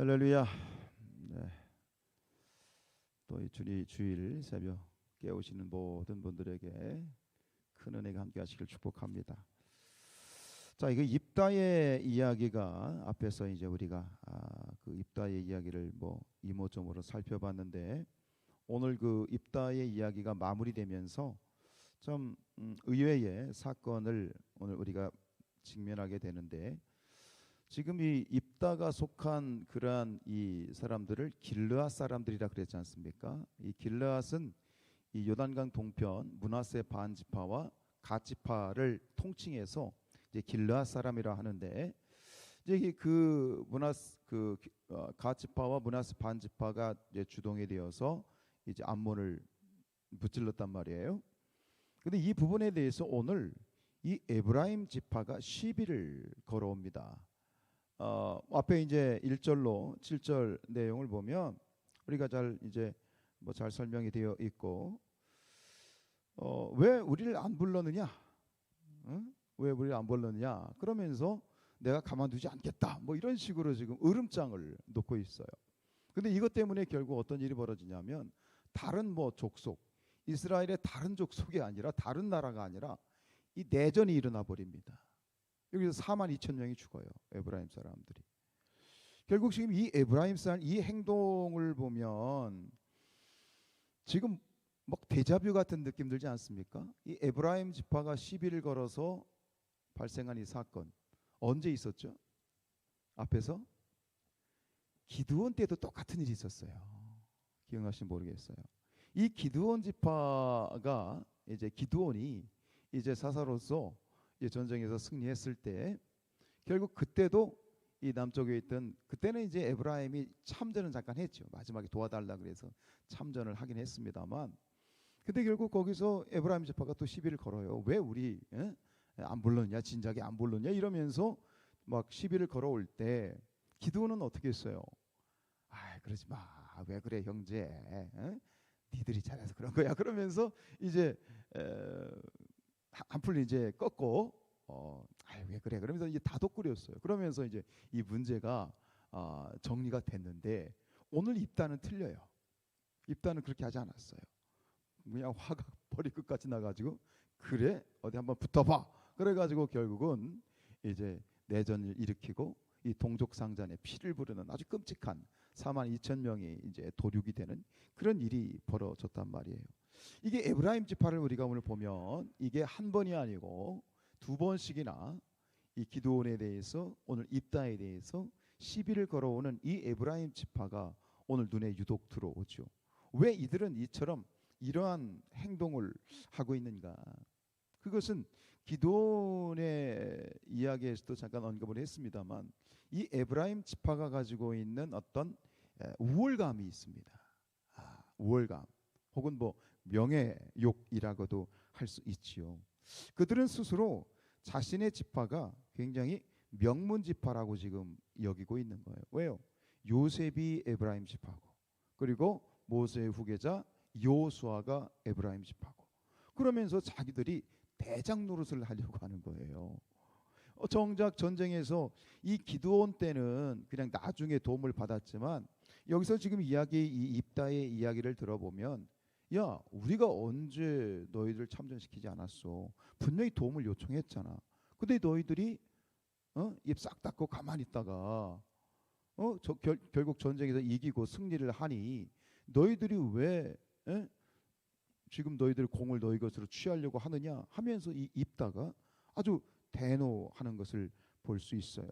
할렐루야. 네. 또이 주리 주일 새벽 깨우시는 모든 분들에게 큰 은혜가 함께하시길 축복합니다. 자, 이거 입다의 이야기가 앞에서 이제 우리가 아, 그 입다의 이야기를 뭐 이모점으로 살펴봤는데 오늘 그 입다의 이야기가 마무리되면서 좀 음, 의외의 사건을 오늘 우리가 직면하게 되는데 지금 이 입다가 속한 그러한 이 사람들을 길르앗 사람들이라 그랬지 않습니까? 이 길르앗은 이 요단강 동편 문하세 반지파와 가지파를 통칭해서 이제 길르앗 사람이라 하는데 이제 그 문하스 그 어, 가지파와 문하세 반지파가 이제 주동이 되어서 이제 암몬을 무찔렀단 말이에요. 근데 이 부분에 대해서 오늘 이 에브라임 지파가 시비를 걸어옵니다. 어, 앞에 이제 1절로 7절 내용을 보면 우리가 잘 이제 뭐 잘 설명이 되어 있고 어, 왜 우리를 안 불렀느냐? 응? 왜 우리를 안 불렀느냐? 그러면서 내가 가만두지 않겠다. 뭐 이런 식으로 지금 으름장을 놓고 있어요. 근데 이것 때문에 결국 어떤 일이 벌어지냐면 다른 뭐 족속 이스라엘의 다른 족속이 아니라 다른 나라가 아니라 이 내전이 일어나 버립니다. 여기서 4만 2천 명이 죽어요. 에브라임 사람들이. 결국 지금 이 에브라임 사람 이 행동을 보면 지금 막 데자뷰 같은 느낌 들지 않습니까? 이 에브라임 지파가 시비를 걸어서 발생한 이 사건 언제 있었죠? 앞에서 기드온 때도 똑같은 일이 있었어요. 기억나시면 모르겠어요. 이 기드온 지파가 이제 기드온이 이제 사사로서 전쟁에서 승리했을 때 결국 그때도 이 남쪽에 있던 그때는 이제 에브라임이 참전을 잠깐 했죠. 마지막에 도와달라 그래서 참전을 하긴 했습니다만 근데 결국 거기서 에브라임 지파가 또 시비를 걸어요. 왜 우리 에? 안 불렀냐 진작에 안 불렀냐 이러면서 막 시비를 걸어올 때 기도는 어떻게 했어요? 아 그러지 마. 왜 그래 형제? 에? 니들이 잘해서 그런 거야. 그러면서 이제 에, 한풀 이제 꺾고 어, 아왜 그래? 그러면서 이제 다독거렸어요. 그러면서 이제 이 문제가 아, 정리가 됐는데 오늘 입단은 틀려요. 입단은 그렇게 하지 않았어요. 그냥 화가 버리 끝까지 나가지고 그래 어디 한번 붙어봐. 그래가지고 결국은 이제 내전을 일으키고 이 동족 상잔에 피를 부르는 아주 끔찍한 4만 2천 명이 이제 도륙이 되는 그런 일이 벌어졌단 말이에요. 이게 에브라임 지파를 우리가 오늘 보면 이게 한 번이 아니고 두 번씩이나 이 기도원에 대해서 오늘 입다에 대해서 시비를 걸어오는 이 에브라임 지파가 오늘 눈에 유독 들어오죠. 왜 이들은 이처럼 이러한 행동을 하고 있는가? 그것은 기도원의 이야기에서도 잠깐 언급을 했습니다만 이 에브라임 지파가 가지고 있는 어떤 우월감이 있습니다. 아, 우월감 혹은 뭐 명예욕이라고도 할 수 있지요. 그들은 스스로 자신의 지파가 굉장히 명문 지파라고 지금 여기고 있는 거예요. 왜요? 요셉이 에브라임 지파고 그리고 모세의 후계자 요수아가 에브라임 지파고 그러면서 자기들이 대장 노릇을 하려고 하는 거예요. 어, 정작 전쟁에서 이 기드온 때는 그냥 나중에 도움을 받았지만 여기서 지금 이야기 이 입다의 이야기를 들어보면 야 우리가 언제 너희들 참전시키지 않았어 분명히 도움을 요청했잖아 근데 너희들이 어? 입 싹 닫고 가만히 있다가 어? 저, 결, 결국 전쟁에서 이기고 승리를 하니 너희들이 왜 에? 지금 너희들 공을 너희 것으로 취하려고 하느냐 하면서 이 입다가 아주 대노하는 것을 볼 수 있어요.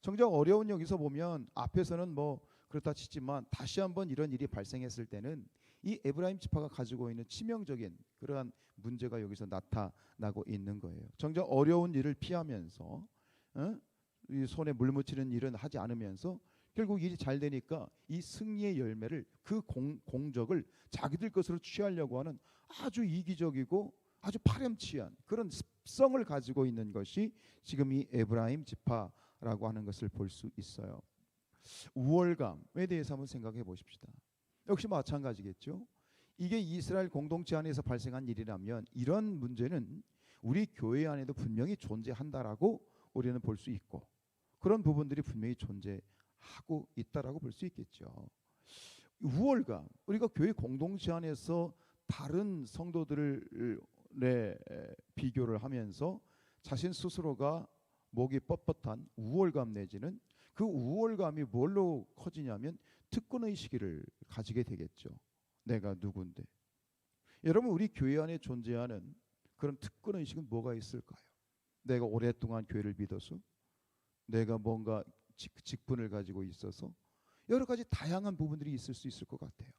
정작 어려운 여기서 보면 앞에서는 뭐 그렇다 치지만 다시 한번 이런 일이 발생했을 때는 이 에브라임 지파가 가지고 있는 치명적인 그러한 문제가 여기서 나타나고 있는 거예요. 정작 어려운 일을 피하면서 어? 이 손에 물 묻히는 일은 하지 않으면서 결국 일이 잘 되니까 이 승리의 열매를 그 공, 공적을 자기들 것으로 취하려고 하는 아주 이기적이고 아주 파렴치한 그런 습성을 가지고 있는 것이 지금 이 에브라임 지파라고 하는 것을 볼 수 있어요. 우월감에 대해서 한번 생각해 보십시다. 역시 마찬가지겠죠. 이게 이스라엘 공동체 안에서 발생한 일이라면 이런 문제는 우리 교회 안에도 분명히 존재한다라고 우리는 볼 수 있고 그런 부분들이 분명히 존재합니다. 하고 있다라고 볼 수 있겠죠. 우월감 우리가 교회 공동체 안에서 다른 성도들을 네, 비교를 하면서 자신 스스로가 목이 뻣뻣한 우월감 내지는 그 우월감이 뭘로 커지냐면 특권 의식을 가지게 되겠죠. 내가 누군데. 여러분 우리 교회 안에 존재하는 그런 특권 의식은 뭐가 있을까요? 내가 오랫동안 교회를 믿어서 내가 뭔가 직, 분을 가지고 있어서 여러 가지 다양한 부분들이 있을 수 있을 것 같아요.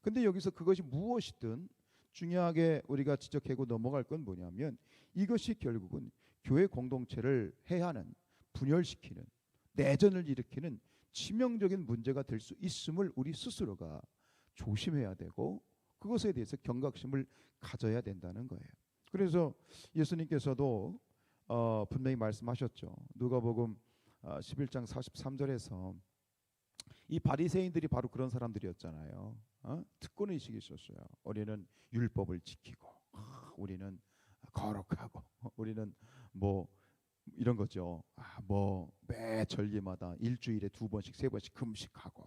근데 여기서 그것이 무엇이든 중요하게 우리가 지적하고 넘어갈 건 뭐냐면 이것이 결국은 교회 공동체를 해하는 분열시키는 내전을 일으키는 치명적인 문제가 될 수 있음을 우리 스스로가 조심해야 되고 그것에 대해서 경각심을 가져야 된다는 거예요. 그래서 예수님께서도 어, 분명히 말씀하셨죠. 누가복음 어, 11장 43절에서 이 바리새인들이 바로 그런 사람들이었잖아요. 어? 특권 의식이 있었어요. 우리는 율법을 지키고, 아, 우리는 거룩하고, 우리는 뭐 이런 거죠. 아, 뭐 매 절기마다 일주일에 두 번씩 세 번씩 금식하고,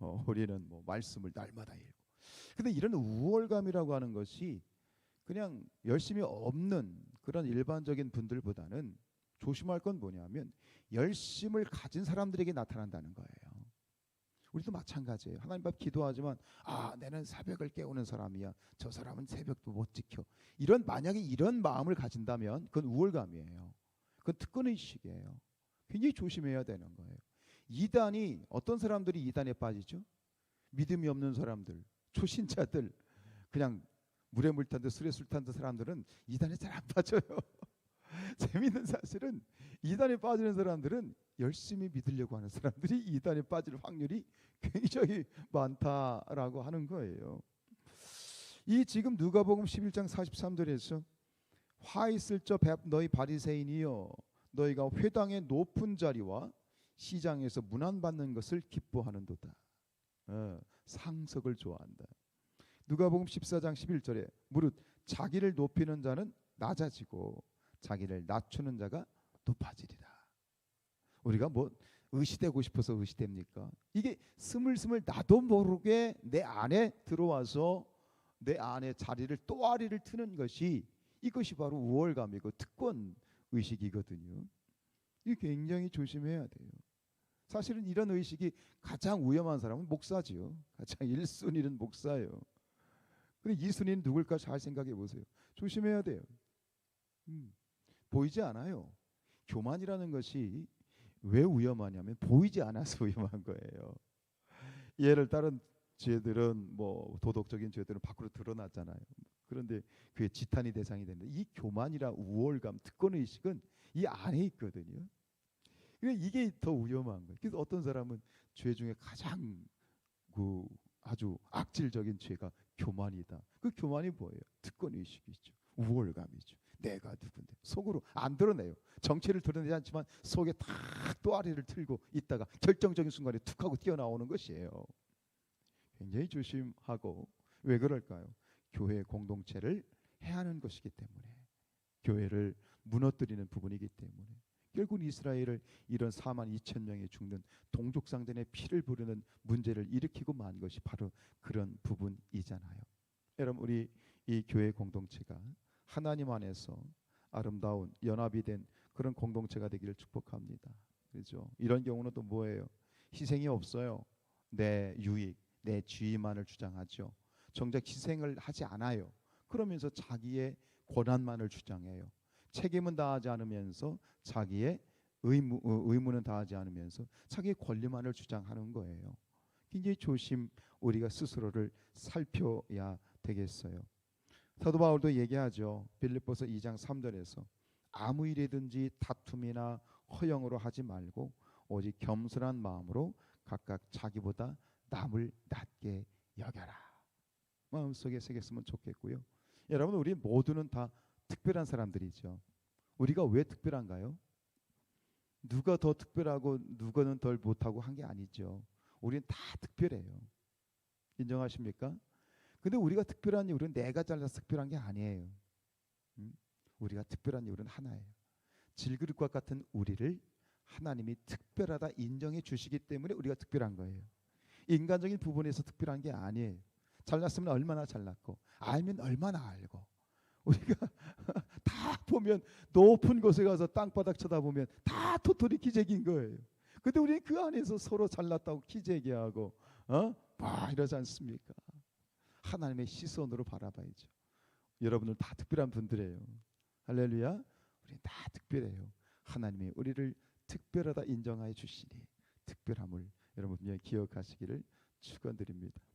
어, 우리는 뭐 말씀을 날마다 읽고. 근데 이런 우월감이라고 하는 것이 그냥 열심히 없는 그런 일반적인 분들보다는 조심할 건 뭐냐면 열심을 가진 사람들에게 나타난다는 거예요. 우리도 마찬가지예요. 하나님 앞 기도하지만 아, 나는 새벽을 깨우는 사람이야. 저 사람은 새벽도 못 지켜. 이런 만약에 이런 마음을 가진다면 그건 우월감이에요. 그건 특권 의식이에요. 굉장히 조심해야 되는 거예요. 이단이 어떤 사람들이 이단에 빠지죠? 믿음이 없는 사람들, 초신자들, 그냥 물에 물 탄 듯 술에 술 탄 듯 사람들은 이단에 잘 안 빠져요. 재미있는 사실은 이단에 빠지는 사람들은 열심히 믿으려고 하는 사람들이 이단에 빠질 확률이 굉장히 많다라고 하는 거예요. 이 지금 누가복음 11장 43절에서 화 있을 저 너희 바리새인이여 너희가 회당의 높은 자리와 시장에서 문안받는 것을 기뻐하는도다. 어, 상석을 좋아한다. 누가복음 14장 11절에 무릇 자기를 높이는 자는 낮아지고 자기를 낮추는 자가 높아지리라. 우리가 뭐 의시되고 싶어서 의시됩니까? 이게 스물스물 나도 모르게 내 안에 들어와서 내 안에 자리를 또아리를 트는 것이 이것이 바로 우월감이고 특권 의식이거든요. 이 굉장히 조심해야 돼요. 사실은 이런 의식이 가장 위험한 사람은 목사지요. 가장 1순위는 목사예요. 근데 2순위는 누굴까 잘 생각해 보세요. 조심해야 돼요. 음, 보이지 않아요. 교만이라는 것이 왜 위험하냐면 보이지 않아서 위험한 거예요. 예를 다른 죄들은 뭐 도덕적인 죄들은 밖으로 드러났잖아요. 그런데 그의 지탄이 대상이 되는데 이 교만이라 우월감, 특권 의식은 이 안에 있거든요. 그러니까 이게 더 위험한 거예요. 그래서 어떤 사람은 죄 중에 가장 그 아주 악질적인 죄가 교만이다. 그 교만이 뭐예요? 특권 의식이죠. 우월감이죠. 내가 누군데 속으로 안 드러내요. 정체를 드러내지 않지만 속에 탁 또아리를 틀고 있다가 결정적인 순간에 툭 하고 뛰어나오는 것이에요. 굉장히 조심하고 왜 그럴까요? 교회 공동체를 해하는 것이기 때문에 교회를 무너뜨리는 부분이기 때문에 결국 이스라엘을 이런 4만 2천 명이 죽는 동족 상전의 피를 부르는 문제를 일으키고 만 것이 바로 그런 부분이잖아요. 여러분 우리 이 교회 공동체가 하나님 안에서 아름다운 연합이 된 그런 공동체가 되기를 축복합니다. 그렇죠? 이런 경우는 또 뭐예요? 희생이 없어요. 내 유익, 내 지위만을 주장하죠. 정작 희생을 하지 않아요. 그러면서 자기의 권한만을 주장해요. 책임은 다하지 않으면서 자기의 의무, 어, 의무는 다하지 않으면서 자기의 권리만을 주장하는 거예요. 굉장히 조심 우리가 스스로를 살펴야 되겠어요. 사도 바울도 얘기하죠. 빌립보서 2장 3절에서 아무 일이든지 다툼이나 허영으로 하지 말고 오직 겸손한 마음으로 각각 자기보다 남을 낮게 여겨라. 마음속에 새겼으면 좋겠고요. 여러분 우리 모두는 다 특별한 사람들이죠. 우리가 왜 특별한가요? 누가 더 특별하고 누가는 덜 못하고 한 게 아니죠. 우리는 다 특별해요. 인정하십니까? 근데 우리가 특별한 이유는 내가 잘라서 특별한 게 아니에요. 음? 우리가 특별한 이유는 하나예요. 질그릇과 같은 우리를 하나님이 특별하다 인정해 주시기 때문에 우리가 특별한 거예요. 인간적인 부분에서 특별한 게 아니에요. 잘났으면 얼마나 잘났고 알면 얼마나 알고 우리가 다 보면 높은 곳에 가서 땅바닥 쳐다보면 다 토토리 기재기인 거예요. 근데 우리는 그 안에서 서로 잘났다고 기재기하고 어? 막 이러지 않습니까? 하나님의 시선으로 바라봐야죠. 여러분들 다 특별한 분들이에요. 할렐루야. 우리 다 특별해요. 하나님이 우리를 특별하다 인정하여 주시니 특별함을 여러분 기억하시기를 축원드립니다.